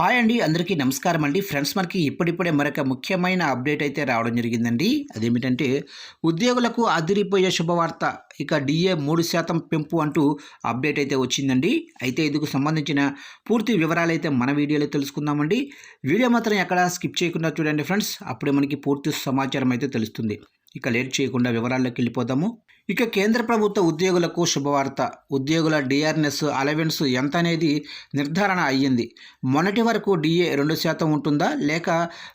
Hi అండి అందరికీ నమస్కారం అండి. ఫ్రెండ్స్ మనకి ఇప్పుడిప్పుడే మరొక ముఖ్యమైన అప్డేట్ అయితే రావడం జరిగిందండి. అదేమిటంటే ఉద్యోగులకు అదిరిపోయే శుభవార్త ఇక డిఏ మూడు శాతం పెంపు అంటూ అప్డేట్ అయితే వచ్చిందండి. అయితే ఇందుకు సంబంధించిన పూర్తి వివరాలు అయితే మన వీడియోలో తెలుసుకుందామండి. వీడియో మాత్రం ఎక్కడ స్కిప్ చేయకుండా చూడండి ఫ్రెండ్స్. అప్పుడే మనకి పూర్తి సమాచారం అయితే తెలుస్తుంది. ఇక లేట్ చేయకుండా వివరాల్లోకి వెళ్ళిపోదాము. ఇక కేంద్ర ప్రభుత్వ ఉద్యోగులకు శుభవార్త. ఉద్యోగుల డిఆర్ఎస్ అలవెన్స్ ఎంత అనేది నిర్ధారణ అయ్యింది. మొన్నటి వరకు డిఏ రెండు శాతం ఉంటుందా? లేక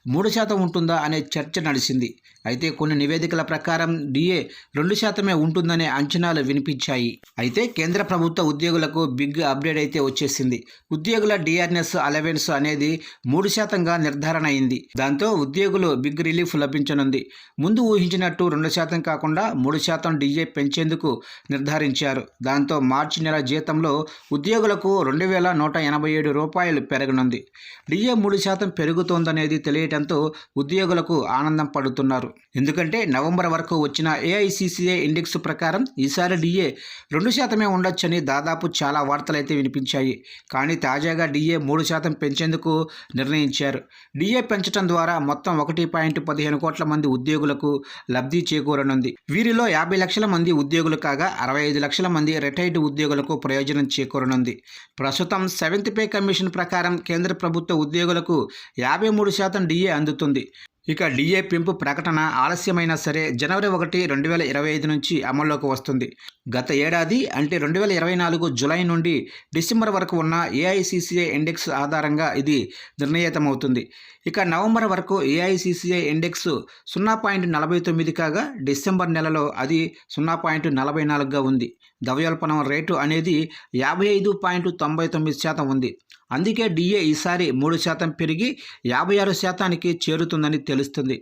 మూడు శాతం ఉంటుందా అనే చర్చ నడిచింది. అయితే కొన్ని నివేదికల ప్రకారం డిఏ రెండు శాతమే ఉంటుందనే అంచనాలు వినిపించాయి. అయితే కేంద్ర ప్రభుత్వ ఉద్యోగులకు బిగ్ అప్డేట్ అయితే వచ్చేసింది. ఉద్యోగుల డిఆర్ఎస్ అలవెన్స్ అనేది మూడు శాతంగా నిర్ధారణ అయింది. దాంతో ఉద్యోగులు బిగ్ రిలీఫ్ లభించనుంది. ముందు ఊహించినట్టు రెండు శాతం కాకుండా మూడు శాతం డిఏ పెంచేందుకు నిర్ధారించారు. దాంతో మార్చి నెల జీతంలో ఉద్యోగులకు రెండు వేల నూట ఎనభై ఏడు రూపాయలు పెరగనుంది. డిఏ మూడు శాతం పెరుగుతోందనేది తెలియటంతో ఉద్యోగులకు ఆనందం పడుతున్నారు. ఎందుకంటే నవంబర్ వరకు వచ్చిన ఏఐసిసిఐ ఇండెక్స్ ప్రకారం ఈసారి డిఏ రెండు శాతమే ఉండొచ్చని దాదాపు చాలా వార్తలైతే వినిపించాయి. కానీ తాజాగా డిఏ మూడు శాతం పెంచేందుకు నిర్ణయించారు. డిఏ పెంచడం ద్వారా మొత్తం ఒకటి పాయింట్ పదిహేను కోట్ల మంది ఉద్యోగులకు లబ్ధి చేకూరనుంది. వీరిలో యాభై లక్షల మంది ఉద్యోగులు కాగా అరవై ఐదు లక్షల మంది రిటైర్డ్ ఉద్యోగులకు ప్రయోజనం చేకూరనుంది. ప్రస్తుతం సెవెంత్ పే కమిషన్ ప్రకారం కేంద్ర ప్రభుత్వ ఉద్యోగులకు యాభై మూడు శాతం డిఏ అందుతుంది. ఇక డిఏ పెంపు ప్రకటన ఆలస్యమైనా సరే జనవరి ఒకటి రెండు వేల ఇరవై ఐదు నుంచి అమల్లోకి వస్తుంది. గత ఏడాది అంటే రెండు వేల ఇరవై నాలుగు జులై నుండి డిసెంబర్ వరకు ఉన్న ఏఐసిసిఐ ఇండెక్స్ ఆధారంగా ఇది నిర్ణయితమవుతుంది. ఇక నవంబర్ వరకు ఏఐసిసిఐ ఇండెక్స్ సున్నా పాయింట్ నలభై తొమ్మిది కాగా డిసెంబర్ నెలలో అది సున్నా పాయింట్ నలభై నాలుగుగా ఉంది. ద్రవ్యోల్బణం రేటు అనేది యాభై ఐదు పాయింట్ తొంభై తొమ్మిది శాతం ఉంది. అందుకే డిఏ ఈసారి మూడు శాతం పెరిగి యాభై ఆరు శాతానికి చేరుతుందని తెలుస్తుంది.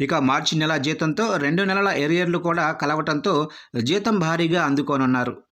ఇక మార్చి నెల జీతంతో రెండు నెలల ఎరియర్లు కూడా కలవటంతో జీతం భారీగా అందుకోనున్నారు.